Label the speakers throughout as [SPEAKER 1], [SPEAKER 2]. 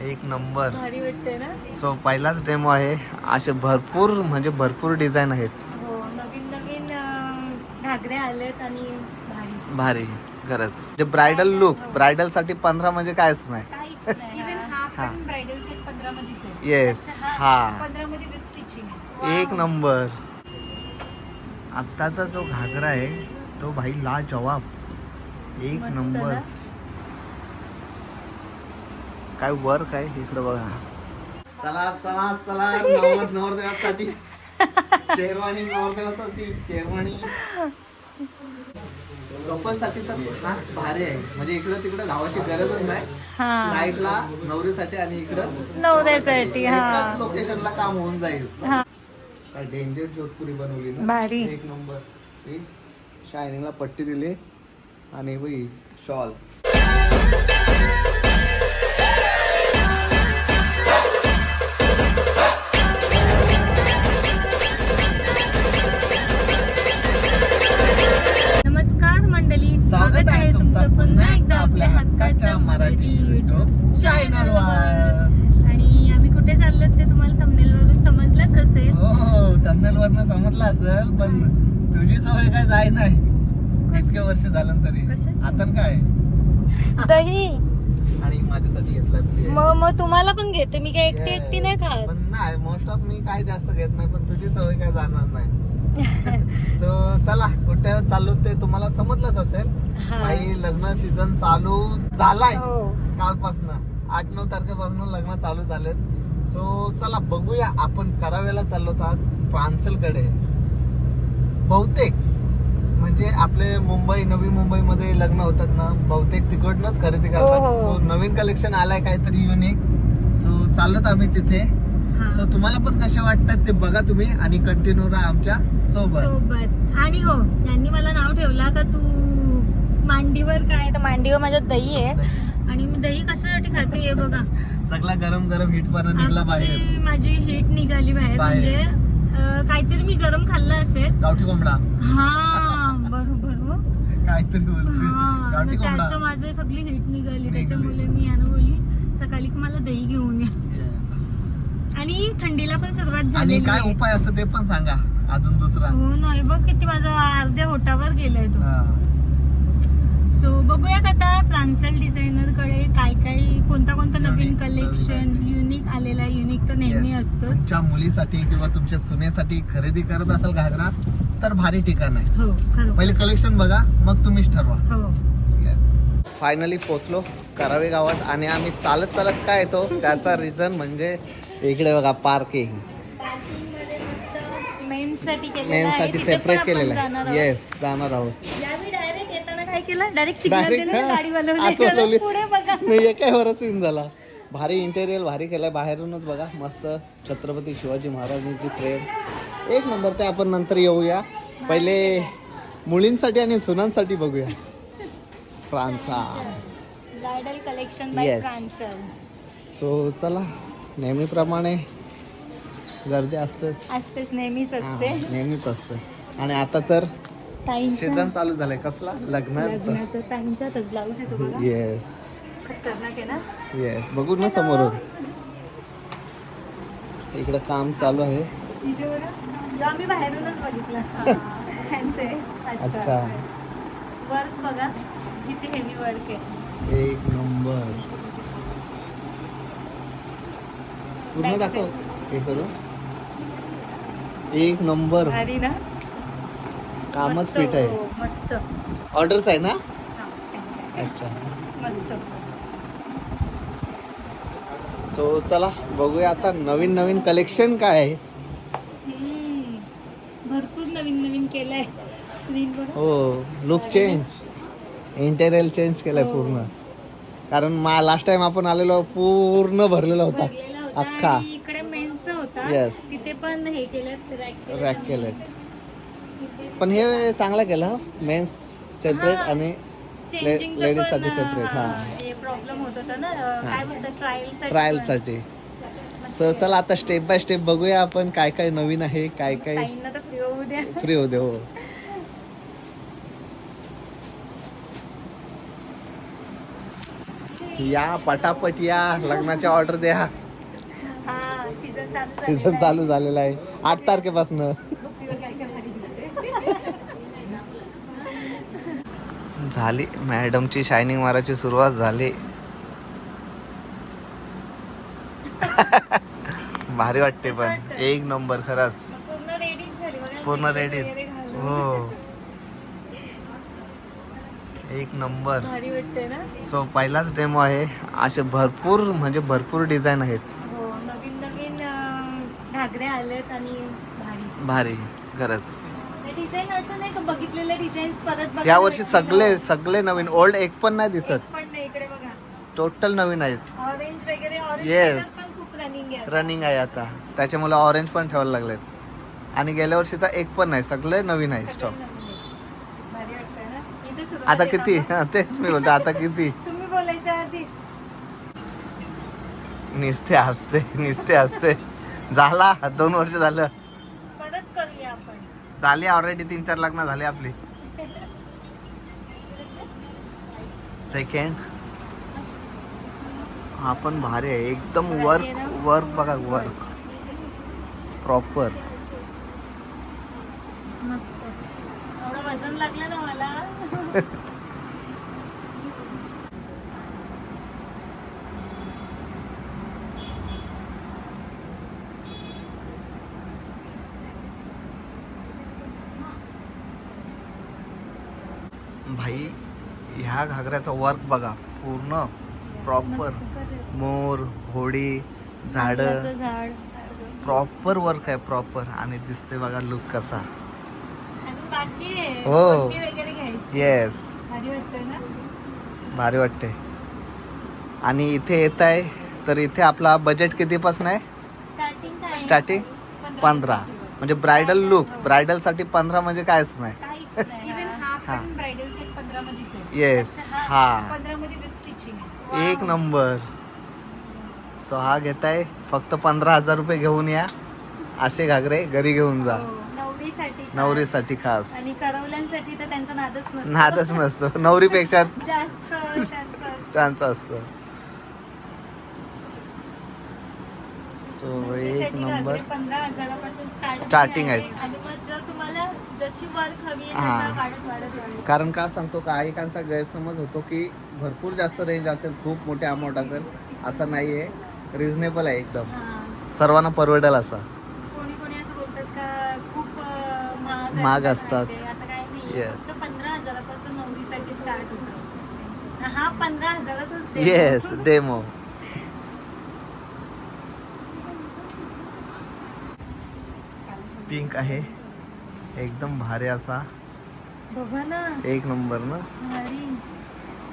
[SPEAKER 1] एक नंबर.
[SPEAKER 2] भारी वाटते ना?
[SPEAKER 1] सो पहिलाच डेमो आहे. असे भरपूर म्हणजे भरपूर डिझाईन आहेत.
[SPEAKER 2] हो नवीन नवीन अं, घागरे आलेत आणि भारी.
[SPEAKER 1] भारी खरंच. म्हणजे ब्रायडल लुक ब्रायडलसाठी पंधरा म्हणजे कायच नाही.
[SPEAKER 2] काहीच नाही.
[SPEAKER 3] इवन
[SPEAKER 2] हा.
[SPEAKER 3] हा
[SPEAKER 1] हा.
[SPEAKER 3] पण ब्रायडल सेट पंधरा मध्येच आहे.
[SPEAKER 1] येस हा
[SPEAKER 3] पंधरा मध्ये विथ स्टिचिंग आहे.
[SPEAKER 1] एक नंबर. आत्ताचा जो घागरा आहे तो भाई ला जवाब एक
[SPEAKER 2] मस्त
[SPEAKER 1] नंबर? काय वर्क आहे इकडं बघा. चला चला चला नवर नवरदेवासाठी शेरवाणी नवरदेवासाठी शेरवाणी कपलसाठी तर खास भारी आहे. म्हणजे इकडं तिकडं धावाची गरजच नाही.
[SPEAKER 2] हा.
[SPEAKER 1] साईडला नवरीसाठी आणि इकडं.
[SPEAKER 2] नवऱ्यासाठी हा.
[SPEAKER 1] एकाच लोकेशनला काम होऊन जाईल. काय डेंजर जोधपुरी बनवली ना?
[SPEAKER 2] भारी.
[SPEAKER 1] एक नंबर ही शायनिंगला पट्टी दिली. आणि बाई शॉल समजलं असेल पण तुझी सवय काय जाय नाही. इतके वर्ष झालं तरी? आता काय?
[SPEAKER 2] दही.
[SPEAKER 1] आणि माझ्यासाठी घेतलाय पुढे.
[SPEAKER 2] मग मग तुम्हाला पण घेते. मी काय एकटी. एकटी नाही खात.
[SPEAKER 1] पण नाही मोस्ट ऑफ मी काय जास्त घेत नाही पण तुझी सवय काय जाणार नाही. सो चला कुठे चाललो ते तुम्हाला समजलंच असेल. भाई लग्न सीझन चालू झालाय.
[SPEAKER 2] हो.
[SPEAKER 1] कालपासनं. आठ नऊ तारखेपासून लग्न चालू झालेत. सो चला बघूया आपण करावेला चाललो आहोत प्रांसलकडे. बहुतेक. म्हणजे आपले मुंबई नवी मुंबईमध्ये लग्न होतात ना बहुतेक तिकडनंच खरेदी
[SPEAKER 2] हो,
[SPEAKER 1] करतात.
[SPEAKER 2] हो.
[SPEAKER 1] सो नवीन कलेक्शन आलाय काहीतरी युनिक सो चाललोत आम्ही तिथे.
[SPEAKER 2] हा.
[SPEAKER 1] सो तुम्हाला पण कसे वाटतात ते बघा तुम्ही आणि कंटिन्यू राहा आमच्यासोबत. सोबत.
[SPEAKER 2] आणि हो यांनी मला नाव ठेवला का तू मांडीवर काय? तर मांडीवर माझ्यात दही आहे. आणि मी दही कशासाठी खाते हे बघा.
[SPEAKER 1] सगळा गरम गरम हिटपणा निघला बाहेर.
[SPEAKER 2] माझी हीट निघाली बाहेर. म्हणजे काहीतरी मी गरम खाल्लं असेल.
[SPEAKER 1] गावठी कोंबडा.
[SPEAKER 2] हा बरोबर हो.
[SPEAKER 1] काहीतरी बोलते
[SPEAKER 2] हा
[SPEAKER 1] गावठी
[SPEAKER 2] मग
[SPEAKER 1] कोंबडा.
[SPEAKER 2] त्याचं माझं सगळी हीट निघाली. त्याच्यामुळे मी यानं बोलली सकाळी की मला दही घेऊन या.
[SPEAKER 1] Yes.
[SPEAKER 2] आणि थंडीला पण सुरुवात
[SPEAKER 1] आणि
[SPEAKER 2] झाली
[SPEAKER 1] काय उपाय असं ते पण सांगा. अजून दुसरा.
[SPEAKER 2] हो नाही बघ किती माझा अर्ध्या होटावर गेलाय तो.
[SPEAKER 1] हा.
[SPEAKER 2] सो बघूयात आता प्रांसल डिझायनरकडे काय काय कोणता कोणता नवीन कलेक्शन. युनिक आलेला युनिक तर नेहमी. असतं.
[SPEAKER 1] तुमच्या मुलीसाठी किंवा तुमच्या सुनेसाठी खरेदी करत असाल घागरा तर भारी ठिकाण आहे.
[SPEAKER 2] हो खरं.
[SPEAKER 1] पहिले कलेक्शन बघा मग तुम्हीच ठरवा.
[SPEAKER 2] हो.
[SPEAKER 1] फायनली पोचलो करावे गावात आणि आम्ही चालत चालत काय येतो? त्याचा रिझन म्हणजे इकडे बघा पार्किंग
[SPEAKER 2] मेन्ससाठी केलेलं
[SPEAKER 1] मेन
[SPEAKER 2] आहे.
[SPEAKER 1] साठी
[SPEAKER 2] तिथे पण
[SPEAKER 1] सेपरेट केलेलं आहे. येस जाणार आहोत.
[SPEAKER 2] काय केलं? डायरेक्ट सिग्नल दिलं
[SPEAKER 1] हा. आत
[SPEAKER 2] पुढे बघा.
[SPEAKER 1] नाही सीन झाला? भारी इंटेरियर भारी केलाय. बाहेरूनच बघा. मस्त. छत्रपती शिवाजी महाराजांची फ्रेम एक नंबर ते आपण नंतर येऊया. पहिले मुलींसाठी आणि सुनांसाठी बघूया. फ्रान्सा.
[SPEAKER 2] Bridal collection by
[SPEAKER 1] Yes. So चला. नेहमीप्रमाणे गर्दी असतेच.
[SPEAKER 2] असतेच नेहमीच
[SPEAKER 1] हा,
[SPEAKER 2] असते.
[SPEAKER 1] नेहमीच असतं. आणि आता तर सीझन चालू झालाय. कसला? लग्नाचा.
[SPEAKER 2] लग्नाचं ताईंच्यातच ब्लाऊज येतो बघा.
[SPEAKER 1] येस
[SPEAKER 2] खतरनाक आहे ना?
[SPEAKER 1] येस बघू ना समोरून. इकडं काम चालू आहे.
[SPEAKER 2] इथे बघा जो आम्ही बाहेरूनच बघितलं. त्यांचे.
[SPEAKER 1] अच्छा.
[SPEAKER 2] वर्क बघा. किती हेवी वर्क आहे.
[SPEAKER 1] एक नंबर पूर्ण
[SPEAKER 2] Back
[SPEAKER 1] दाखव. हे करू एक नंबर
[SPEAKER 2] भारी ना?
[SPEAKER 1] कामच
[SPEAKER 2] मस्त,
[SPEAKER 1] पीठ आहे.
[SPEAKER 2] हो, मस्त.
[SPEAKER 1] ऑर्डर्स आहे ना?
[SPEAKER 2] हा.
[SPEAKER 1] अच्छा.
[SPEAKER 2] मस्त.
[SPEAKER 1] सो चला बघूया आता नवीन नवीन कलेक्शन काय आहे.
[SPEAKER 2] हम्म. भरपूर नवीन नवीन केलंय. बघा.
[SPEAKER 1] हो लुक चेंज इंटेरियर चेंज केलंय
[SPEAKER 2] हो.
[SPEAKER 1] पूर्ण. कारण मा लास्ट टाइम आपण आलेलो पूर्ण भरलेला होता.
[SPEAKER 2] भरलेला होता
[SPEAKER 1] अख्खा.
[SPEAKER 2] आणि इकडे मेन्स होता.
[SPEAKER 1] Yes.
[SPEAKER 2] तिथे पण हे केलं रॅक
[SPEAKER 1] रॅक केलेत पण हे चांगलं केलं मेन्स सेपरेट. आणि ladies साठी separate, हा.
[SPEAKER 2] प्रॉब्लेम होत होता ना. अं,
[SPEAKER 1] हा.
[SPEAKER 2] काय बोलतात ट्रायल
[SPEAKER 1] ट्रायलसाठी सो चला आता स्टेप बाय स्टेप बघूया आपण काय काय नवीन आहे काय काय
[SPEAKER 2] फ्री होऊ द्या.
[SPEAKER 1] फ्री होते हो. या पटापट या लग्नाची ऑर्डर द्या.
[SPEAKER 2] हा सीझन. चालू झालेला आहे.
[SPEAKER 1] आठ तारखेपासून
[SPEAKER 3] गुप्तीवर काय करणारी दिसते
[SPEAKER 1] झाली. मॅडमची शायनिंग मारायची सुरुवात झाली. भारी वाटते पण. एक नंबर खरंच.
[SPEAKER 2] पूर्ण रेडीच
[SPEAKER 1] रेडी. हो. एक नंबर. सो पहिलाच डेमो आहे. असे भरपूर म्हणजे भरपूर डिझाईन आहेत.
[SPEAKER 2] हो नवीन नवीन अं, घागरे आलेत आणि भारी.
[SPEAKER 1] भारी. खरंच.
[SPEAKER 2] डिझाईन असं नाही का बघितलेले परत बघायला
[SPEAKER 1] या वर्षी
[SPEAKER 2] भेटतील
[SPEAKER 1] सगळे. सगळे नवीन. ओल्ड एक पण नाही दिसत.
[SPEAKER 2] पण नाही इकडे बघा.
[SPEAKER 1] टोटल नवीन आहेत.
[SPEAKER 2] ऑरेंज वगैरे ऑरेंज
[SPEAKER 1] Yes.
[SPEAKER 2] पण खूप रनिंग आहे.
[SPEAKER 1] रनिंग आहे आता. त्याच्यामुळे ऑरेंज पण ठेवायला लागलेत. आणि गेल्या वर्षीचा एक पण नाही. सगळे नवीन आहे
[SPEAKER 2] सगळे
[SPEAKER 1] स्टॉक
[SPEAKER 2] नवीन आहे. भारी वाटतंय ना? इथे सुरुवात
[SPEAKER 1] आता
[SPEAKER 2] आहे
[SPEAKER 1] किती?
[SPEAKER 2] बाबा.
[SPEAKER 1] हा, तेच मी बोलतो आता किती?
[SPEAKER 2] तुम्ही बोलायच्या आधी.
[SPEAKER 1] निसते हसते निसते हसते. झाला दोन वर्ष झालं. झाली ऑलरेडी तीन चार लग्न झाले आपली. सेकंड हा पण भारी आहे. एकदम वर्क वर्क बघा वर्क प्रॉपर
[SPEAKER 2] मस्त. वजन लागलं ना मला
[SPEAKER 1] भाई ह्या घागऱ्याचा वर्क बघा. पूर्ण प्रॉपर मोर होडी झाड. प्रॉपर वर्क आहे प्रॉपर आणि दिसते बघा लुक कसा.
[SPEAKER 2] अजून बाकी आहे.
[SPEAKER 1] हो.
[SPEAKER 2] ओढणी वगैरे घ्यायची.
[SPEAKER 1] येस
[SPEAKER 2] भारी वाटतंय ना?
[SPEAKER 1] भारी वाटते आणि इथे येत आहे तर इथे आपला बजेट कितीपासून आहे?
[SPEAKER 2] स्टार्टिंग काय आहे?
[SPEAKER 1] स्टार्टिंग पंधरा. म्हणजे ब्रायडल लुक ब्रायडलसाठी पंधरा म्हणजे कायच नाही.
[SPEAKER 2] काहीच नाही
[SPEAKER 3] इव्हन पण ब्रायडल सेट पंधरा मध्येच आहे
[SPEAKER 1] येस हा
[SPEAKER 3] पंधरा मध्ये विथ स्टिचिंग आहे.
[SPEAKER 1] एक नंबर. सो हा घेताय. फक्त पंधरा हजार रुपये घेऊन या. असे घागरे घरी घेऊन जा.
[SPEAKER 2] हो, नवरीसाठी खास.
[SPEAKER 1] नवरीसाठी खास.
[SPEAKER 2] आणि करवल्यांसाठी तर त्यांचा नादच नसतो.
[SPEAKER 1] नादच नसतो. नवरीपेक्षा
[SPEAKER 2] जास्त त्यांचं असतं.
[SPEAKER 1] त्यांचं असतं सो एक नंबर
[SPEAKER 2] पंधरा हजारापासून आहे.
[SPEAKER 1] आहेत.
[SPEAKER 2] आणि मग जर तुम्हाला जशी वर्क हवी आहे
[SPEAKER 1] हा.
[SPEAKER 2] वाढत
[SPEAKER 1] कारण का सांगतो काहीकांचा गैरसमज होतो की भरपूर जास्त रेंज असेल खूप मोठे अमाऊंट असेल असं नाही आहे रिझनेबल आहे एकदम. सर्वांना परवडेल असा
[SPEAKER 2] कोणी कोणी असं बोलतात का खूप अं, महाग
[SPEAKER 1] महाग
[SPEAKER 2] असतात
[SPEAKER 1] असतात.
[SPEAKER 2] ते. असं काही नाही
[SPEAKER 1] Yes.
[SPEAKER 2] फक्त पंधरा हजारापासून नवरीसाठी स्टार्ट होतं हा पंधरा हजाराचाच demo.
[SPEAKER 1] येस डेमो पिंक आहे. एकदम भारी असा.
[SPEAKER 2] बघा ना.
[SPEAKER 1] एक नंबर ना?
[SPEAKER 2] भारी.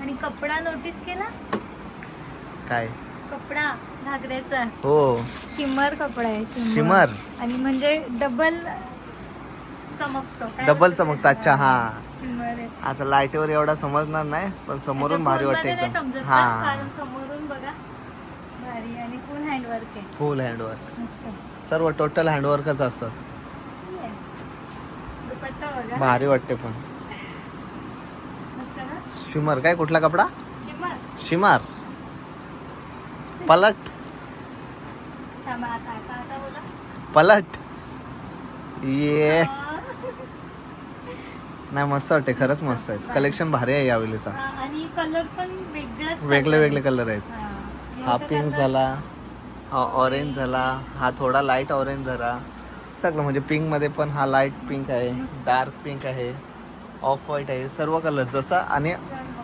[SPEAKER 2] आणि कपडा नोटीस केला?
[SPEAKER 1] काय?
[SPEAKER 2] कपडा घागऱ्याचा.
[SPEAKER 1] हो.
[SPEAKER 2] शिमर कपडा आहे
[SPEAKER 1] शिमर.
[SPEAKER 2] आणि म्हणजे डबल चमकतो
[SPEAKER 1] डबल चमकतं, अच्छा? हा.
[SPEAKER 2] शिमर आहे.
[SPEAKER 1] आता लाईटीवर एवढा समजणार नाही पण समोरून भारी वाटते एकदम. हा.
[SPEAKER 2] समोरून बघा. भारी. आणि फुल हँडवर्क आहे.
[SPEAKER 1] फुल हँडवर्क सर्व टोटल हँडवर्कच असतं.
[SPEAKER 2] बघा.
[SPEAKER 1] भारी वाटते पण.
[SPEAKER 2] मस्त ना?
[SPEAKER 1] शिमर काय कुठला कपडा?
[SPEAKER 2] शिमर.
[SPEAKER 1] शिमार. पलट.
[SPEAKER 2] थांबा आता आता आता बोला.
[SPEAKER 1] पलट. ये. नाही मस्त वाटते खरंच मस्त आहेत कलेक्शन भारी आहे यावेळीचा
[SPEAKER 2] हा, आणि कलर पण वेगळाच
[SPEAKER 1] वेगळे वेगळे कलर आहेत.
[SPEAKER 2] हा.
[SPEAKER 1] पिंक झाला हा ऑरेंज झाला हा थोडा लाइट ऑरेंज झाला. सगळं म्हणजे पिंकमध्ये पण हा लाइट पिंक आहे डार्क पिंक आहे ऑफ व्हाईट आहे सर्व कलर जसा आणि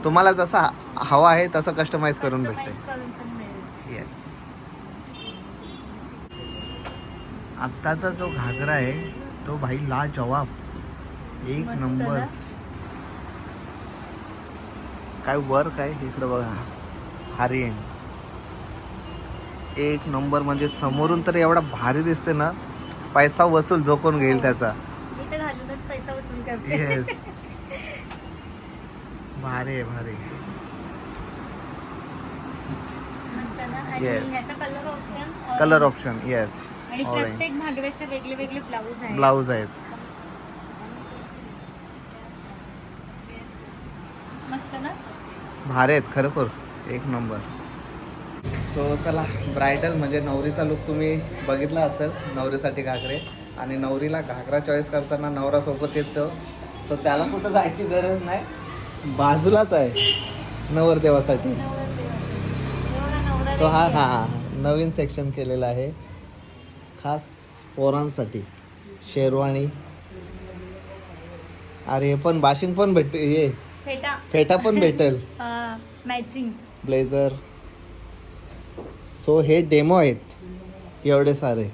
[SPEAKER 1] तुम्हाला जसा हवा आहे तसं कस्टमाइज करून भेटते येस आत्ताचा जो घागरा आहे तो भाई ला जवाब एक नंबर? काय वर्क आहे इकडं बघा. हारिण एक नंबर म्हणजे समोरून तर एवढा भारी दिसते ना पैसा वसूल जो कोण घेईल त्याचा.
[SPEAKER 2] इथे घालूनच पैसा वसूल करते.
[SPEAKER 1] येस भारी आहे भारी
[SPEAKER 2] मस्त ना? आणि
[SPEAKER 1] Yes.
[SPEAKER 2] ह्याचा colour option
[SPEAKER 1] colour option yes
[SPEAKER 2] आणि
[SPEAKER 1] ऑरेंज
[SPEAKER 2] प्रत्येक घागऱ्याचे वेगळे वेगळे ब्लाऊज आहेत.
[SPEAKER 1] ब्लाऊज आहेत.
[SPEAKER 2] मस्त ना?
[SPEAKER 1] भारी आहेत खरोखर एक नंबर. सो चला ब्रायडल म्हणजे नवरीचा लुक तुम्ही बघितला असेल नवरीसाठी घागरे. आणि नवरीला घागरा चॉईस करताना नवरा सोबत येतो. सो त्याला कुठं जायची गरज नाही. बाजूलाच आहे नवरदेवासाठी. सो हा हा हा नवीन सेक्शन केलेलं आहे. खास पोरांसाठी. शेरवाणी अरे पण बाशिंग पण भेट ये.
[SPEAKER 2] फेटा.
[SPEAKER 1] फेटा पण भेटेल.
[SPEAKER 2] मॅचिंग
[SPEAKER 1] ब्लेझर सो हे डेमो आहेत. एवढे सारे.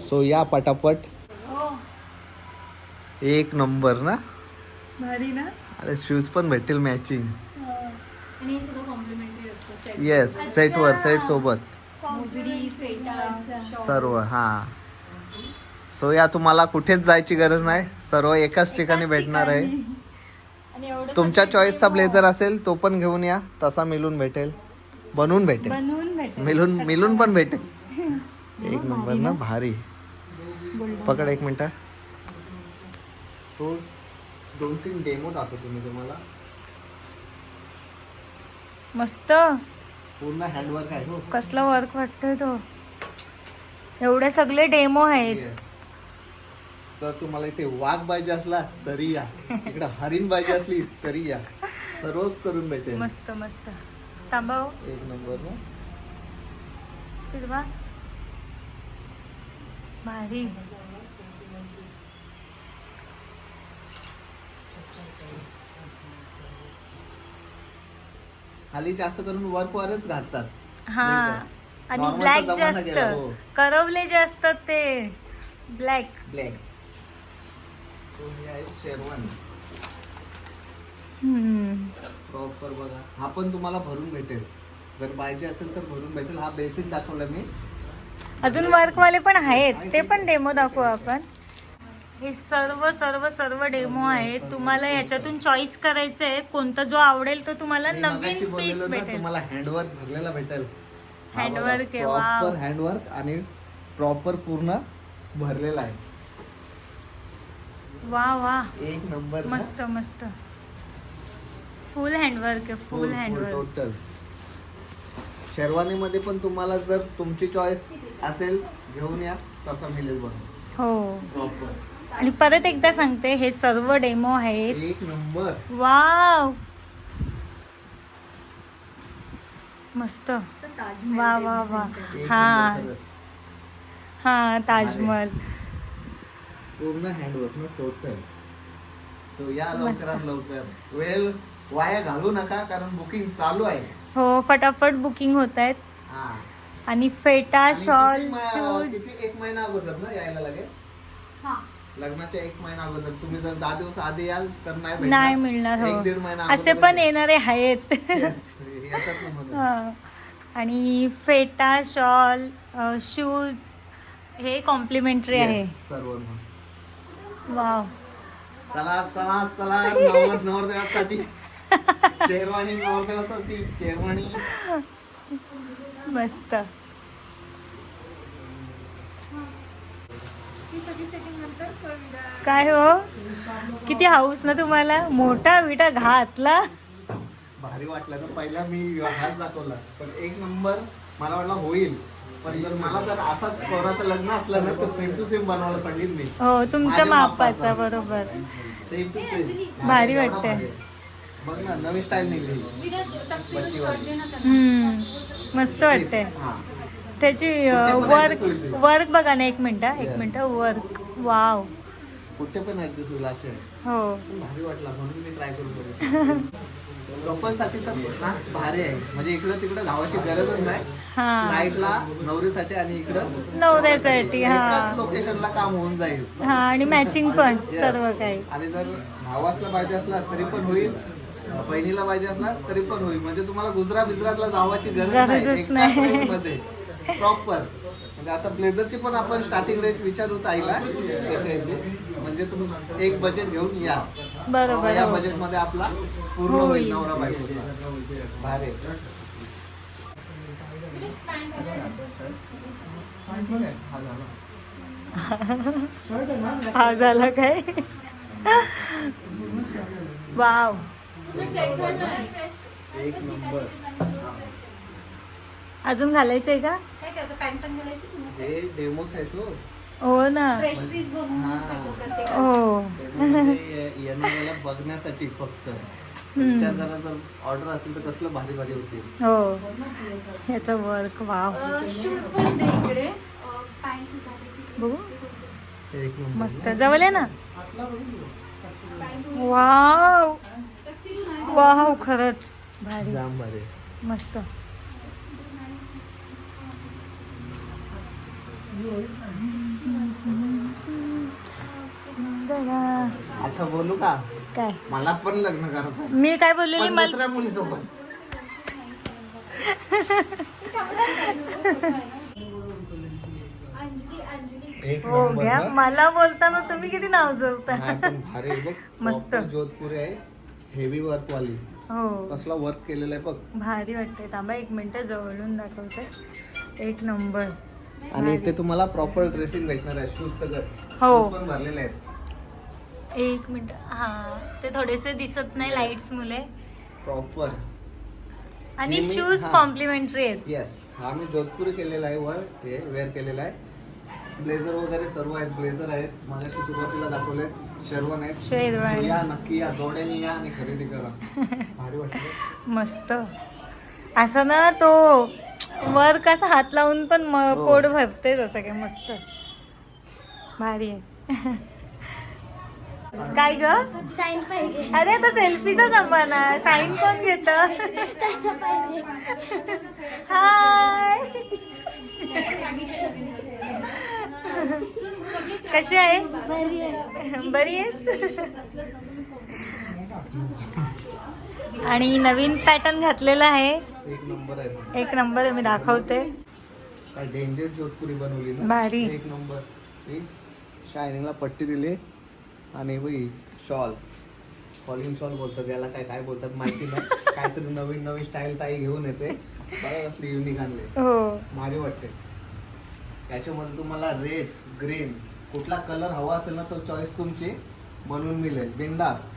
[SPEAKER 1] सो या पटापट. एक नंबर ना?
[SPEAKER 2] भारी ना?
[SPEAKER 1] अरे शूज पण भेटतील मॅचिंग
[SPEAKER 3] आणि हे सगळं कॉम्प्लिमेंटरी असतं सेट
[SPEAKER 1] येस सेटवर सेट सोबत.
[SPEAKER 3] मोजडी फेटा shawl.
[SPEAKER 1] सर्व हां. सो या तुम्हाला कुठेच जायची गरज नाही. सर्व एकाच ठिकाणी भेटणार आहे.
[SPEAKER 2] आणि एवढं
[SPEAKER 1] तुमच्या चॉईसचा ब्लेझर असेल तो पण घेऊन या. तसा मिळून भेटेल. बनवून भेटेल.
[SPEAKER 2] भेटेल.
[SPEAKER 1] मिळून मिळून पण भेटेल. एक नंबर ना भारी. पकड एक मिनिट. सो दोन तीन डेमो दाखवतो मी तुम्हाला.
[SPEAKER 2] मस्त.
[SPEAKER 1] पूर्ण हँडवर्क आहे हो.
[SPEAKER 2] कसला वर्क वाटतोय तो. एवढे सगळे डेमो आहेत.
[SPEAKER 1] जर तुम्हाला इथे वाघ पाहिजे असला तरी या. इकडे हरिण पाहिजे असली तरी या. सर्व करून भेटेल.
[SPEAKER 2] मस्त मस्त. थांबाव
[SPEAKER 1] एक नंबर ना.
[SPEAKER 2] बा भारी.
[SPEAKER 1] खाली जास्त करून वर्क वरच घालतात.
[SPEAKER 2] हा आणि
[SPEAKER 1] Normal चा
[SPEAKER 2] ब्लॅक
[SPEAKER 1] जमाना गेला, हो.
[SPEAKER 2] जास्त करवले जे असतात ते. ब्लॅक
[SPEAKER 1] ब्लॅक सो हे आहे शेरवानी प्रॉपर बघा. हा पण तुम्हाला भरून भेटेल. जर पाहिजे असेल तर भरून भेटेल. हा बेसिक दाखवला मी.
[SPEAKER 2] अजून वर्क वाले पण आहेत. ते पण डेमो दाखवू आपण. हे सर्व सर्व सर्व डेमो आहेत. तुम्हाला ह्याच्यातून चॉईस करायचं आहे कोणता जो आवडेल तो तुम्हाला
[SPEAKER 1] मी मगाशी
[SPEAKER 2] नवीन पीस
[SPEAKER 1] बोललेलो ना,
[SPEAKER 2] भेटेल.
[SPEAKER 1] तुम्हाला हँडवर्क भरलेला भेटेल.
[SPEAKER 2] Handwork आहे, wow.
[SPEAKER 1] प्रॉपर हँडवर्क आणि प्रॉपर पूर्ण भरलेला आहे.
[SPEAKER 2] वा वा.
[SPEAKER 1] एक नंबर ना.
[SPEAKER 2] मस्त मस्त. फुल हँडवर्क आहे फुल हँडवर्क
[SPEAKER 1] टोटल शेरवानी मध्ये पण तुम्हाला जर तुमची चॉईस असेल घेऊन या. तसा मिळेल बघा.
[SPEAKER 2] हो.
[SPEAKER 1] प्रॉपर
[SPEAKER 2] आणि परत एकदा सांगते हे सर्व डेमो आहेत.
[SPEAKER 1] एक नंबर.
[SPEAKER 2] वाव. मस्त. वा वा वा.
[SPEAKER 1] एक
[SPEAKER 2] हा
[SPEAKER 1] नंबर खरंच.
[SPEAKER 2] हा ताजमहल.
[SPEAKER 1] पूर्ण हँडवर्क ना टोटल सो या. लवकरात लवकर. वेळ वाया घालू नका कारण बुकिंग चालू आहे.
[SPEAKER 2] हो फटाफट बुकिंग होत आहेत.
[SPEAKER 1] हा.
[SPEAKER 2] आणि फेटा
[SPEAKER 1] आणि
[SPEAKER 2] शॉल
[SPEAKER 1] किती मा-
[SPEAKER 2] शूज.
[SPEAKER 1] किती एक महिना अगोदर ना यायला लागेल?
[SPEAKER 3] हा.
[SPEAKER 1] लग्नाच्या एक महिना अगोदर. तुम्ही जर दहा दिवस आधी याल तर नाही
[SPEAKER 2] नाही मिळणार
[SPEAKER 1] एक दीड महिना
[SPEAKER 2] हो असे पण येणारे आहेत.
[SPEAKER 1] Yes, येतात ना म्हणून.
[SPEAKER 2] हा. आणि फेटा शॉल शूज हे कॉम्प्लिमेंटरी आहे.
[SPEAKER 1] Yes, सर्व.
[SPEAKER 2] वाव.
[SPEAKER 1] चला चला चला. नवर नवरदेवासाठी शेरवाणी नवरदेवासाठी शेरवाणी
[SPEAKER 2] मस्त
[SPEAKER 3] ती नंतर करूया.
[SPEAKER 2] काय हो? किती हाऊस ना तुम्हाला? मोठा विटा घातला.
[SPEAKER 1] भारी वाटलं ना पहिला मी हाच दाखवला. पण एक नंबर मला वाटलं होईल. पण जर मला जर असाच पोराचं लग्न असलं ना तर सेम टू सेम बनवायला सांगितलं मी.
[SPEAKER 2] हो तुमच्या मापाचा. बरोबर.
[SPEAKER 1] सेम टू सेम
[SPEAKER 2] भारी वाटतंय.
[SPEAKER 1] बघ ना नवीन स्टाईल निघली.
[SPEAKER 3] विराज टक्सिडो शर्ट दे ना त्यांना
[SPEAKER 2] हम्म मस्त वाटतंय.
[SPEAKER 1] हा.
[SPEAKER 2] त्याची वर्क. वर्क बघा ना एक मिनिट एक
[SPEAKER 1] Yes.
[SPEAKER 2] मिनिट वर्क वाव
[SPEAKER 1] कुठे पण ऍडजस्ट होईल असे.
[SPEAKER 2] हो.
[SPEAKER 1] भारी वाटला म्हणून मी ट्राय करून कपलसाठी तर खास भारी आहे. म्हणजे इकडं तिकडं गरजच नाही.
[SPEAKER 2] हा.
[SPEAKER 1] नाईटला नवरीसाठी आणि इकडं.
[SPEAKER 2] नवऱ्यासाठी
[SPEAKER 1] एकाच
[SPEAKER 2] हा
[SPEAKER 1] लोकेशनला काम होऊन जाईल.
[SPEAKER 2] हा आणि मॅचिंग पण. सर्व काही.
[SPEAKER 1] आणि जर भावासला पाहिजे असला तरी पण होईल. बहिणीला पाहिजे असला तरी पण होईल म्हणजे तुम्हाला गुजरा बिजरातला जावाची गरज
[SPEAKER 2] नाही.
[SPEAKER 1] मध्ये प्रॉपर म्हणजे आता ब्लेझरची पण आपण स्टार्टिंग रेट विचारू ताईला कसे आहे ते म्हणजे तुम्ही एक बजेट घेऊन या
[SPEAKER 2] बरोबर
[SPEAKER 1] या
[SPEAKER 2] हो.
[SPEAKER 1] बजेटमध्ये आपला पूर्ण
[SPEAKER 2] होईल.
[SPEAKER 1] नवरा बायकोचा भारी. हा. हा.
[SPEAKER 2] हा झाला काय वाव
[SPEAKER 1] एक नंबर.
[SPEAKER 2] अजून घालायचंय का?
[SPEAKER 1] हे डेमोच आहे तो
[SPEAKER 2] हो ना.
[SPEAKER 3] फ्रेश पीस बनवूनच
[SPEAKER 1] हा.
[SPEAKER 3] प्रत्येकाला.
[SPEAKER 2] हो.
[SPEAKER 1] म्हणजे येणाऱ्याला बघण्यासाठी फक्त. विचार करा जर ऑर्डर असेल तर कसलं भारी भारी होतील
[SPEAKER 2] हो. ह्याचं वर्क वाव
[SPEAKER 3] शूज पण दे इकडे.
[SPEAKER 2] बघू. मस्त. जवळ आहे ना. वाव वाव खरंच. भारी.
[SPEAKER 1] जाम भारी.
[SPEAKER 2] मस्त.
[SPEAKER 1] बोलू का?
[SPEAKER 2] काय?
[SPEAKER 1] मला पण लग्न करायचं.
[SPEAKER 2] मी काय बोललेली?
[SPEAKER 1] पण
[SPEAKER 2] मला
[SPEAKER 1] दुसऱ्या मुलीसोबत. एक
[SPEAKER 2] हो
[SPEAKER 1] नंबर
[SPEAKER 2] घ्या. मला बोलताना तुम्ही किती नाव जोडता
[SPEAKER 1] नाही, पण भारी आहे बघ.
[SPEAKER 2] मस्त.
[SPEAKER 1] Proper जोधपुरी आहे. हेवी वर्क वाली.
[SPEAKER 2] हो.
[SPEAKER 1] कसला वर्क केलेला आहे बघ.
[SPEAKER 2] भारी वाटते थांबा एक मिनिट जवळून दाखवते. एक नंबर
[SPEAKER 1] आणि इथे तुम्हाला प्रॉपर ड्रेसिंग भेटणार आहे शूज सगळं.
[SPEAKER 2] हो.
[SPEAKER 1] पण भरलेले आहेत.
[SPEAKER 2] एक मिनिट. हा ते थोडेसे दिसत नाही लाईट्स मुले.
[SPEAKER 1] प्रॉपर
[SPEAKER 2] आणि शूज
[SPEAKER 1] हा.
[SPEAKER 2] कॉम्प्लिमेंटरी आहेत.
[SPEAKER 1] येस हा मी जोधपुरी केलेला आहे वर. हे वेअर केलेला आहे. ब्लेझर वगैरे सर्व आहेत. ब्लेझर आहेत. माझ्याशी सुरुवातीला दाखवले शेरवण आहेत.
[SPEAKER 2] शेरवानी.
[SPEAKER 1] So या नक्की या जोड्याने या आणि खरेदी करा. भारी वाटतं
[SPEAKER 2] मस्त. असं ना तो वर कसा हात लावून पण म-
[SPEAKER 1] हो.
[SPEAKER 2] पोट भरते जसं काय मस्त. भारी आहे. काय ग?
[SPEAKER 4] साईन पाहिजे.
[SPEAKER 2] अरे आता सेल्फीचा जमाना. साईन कोण घेत?
[SPEAKER 4] त्याला पाहिजे.
[SPEAKER 2] हाय. कशी आहेस?
[SPEAKER 4] बरी आहे.
[SPEAKER 2] बरी आहेस? आणि नवीन पॅटर्न घातलेला आहे.
[SPEAKER 1] एक नंबर आहे
[SPEAKER 2] एक नंबर आहे मी दाखवते.
[SPEAKER 1] डेंजर जोधपुरी बनवली ना?
[SPEAKER 2] भारी.
[SPEAKER 1] एक नंबर. शायनिंगला पट्टी दिली आणि बाई शॉल फॉलिंग शॉल बोलतात याला काय काय बोलतात माहिती नाही. काहीतरी नवीन नवीन स्टाईल ताई घेऊन येते. बघा कसली युनिक आणले.
[SPEAKER 2] हो.
[SPEAKER 1] भारी वाटते. याच्यामध्ये तुम्हाला रेड ग्रीन कुठला कलर हवा असेल ना तो चॉईस तुमची बनवून मिळेल. बिंदास.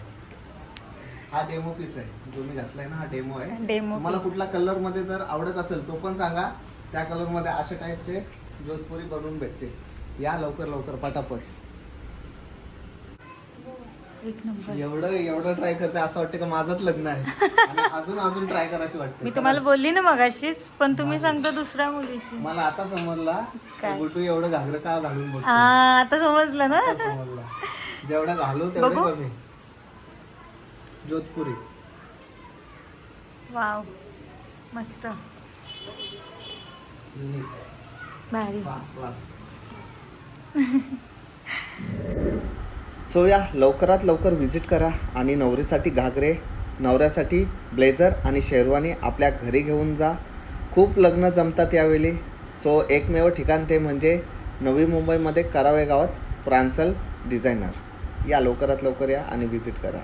[SPEAKER 1] हा डेमो पीस आहे. जो मी घातलाय ना हा डेमो आहे.
[SPEAKER 2] Demo
[SPEAKER 1] तुम्हाला
[SPEAKER 2] piece.
[SPEAKER 1] कुठला कलरमध्ये जर आवडत असेल तो पण सांगा. त्या कलरमध्ये अशा टाईपचे जोधपुरी बनवून भेटते या लवकर लवकर पटापट.
[SPEAKER 2] एक नंबर.
[SPEAKER 1] एवढं एवढं ट्राय करते असं वाटतं का माझंच लग्न आहे. आणि अजून अजून ट्राय करायची वाटते.
[SPEAKER 2] मी तुम्हाला बोलली ना मगाशीच पण तुम्ही सांगतो दुसऱ्या मुलीशी.
[SPEAKER 1] मला आता समजला
[SPEAKER 2] काय?
[SPEAKER 1] गुटू एवढं घागरं का घालून बघतो
[SPEAKER 2] हा आता समजलं ना?
[SPEAKER 1] आता समजला. जेवढा घालू तेवढे
[SPEAKER 2] बघू.
[SPEAKER 1] कमी. जोधपुरी.
[SPEAKER 2] वाव. मस्त.
[SPEAKER 1] युनिक
[SPEAKER 2] भारी.
[SPEAKER 1] क्लास क्लास सो या लवकरात लवकर व्हिजिट करा आणि नवरीसाठी घागरे नवऱ्यासाठी ब्लेझर आणि शेरवानी आपल्या घरी घेऊन जा. खूप लग्न जमतात यावेळी. सो एकमेव ठिकाण ते म्हणजे नवी मुंबईमध्ये करावे गावात प्रांसल डिझायनर. या लवकरात लवकर या आणि व्हिजिट करा.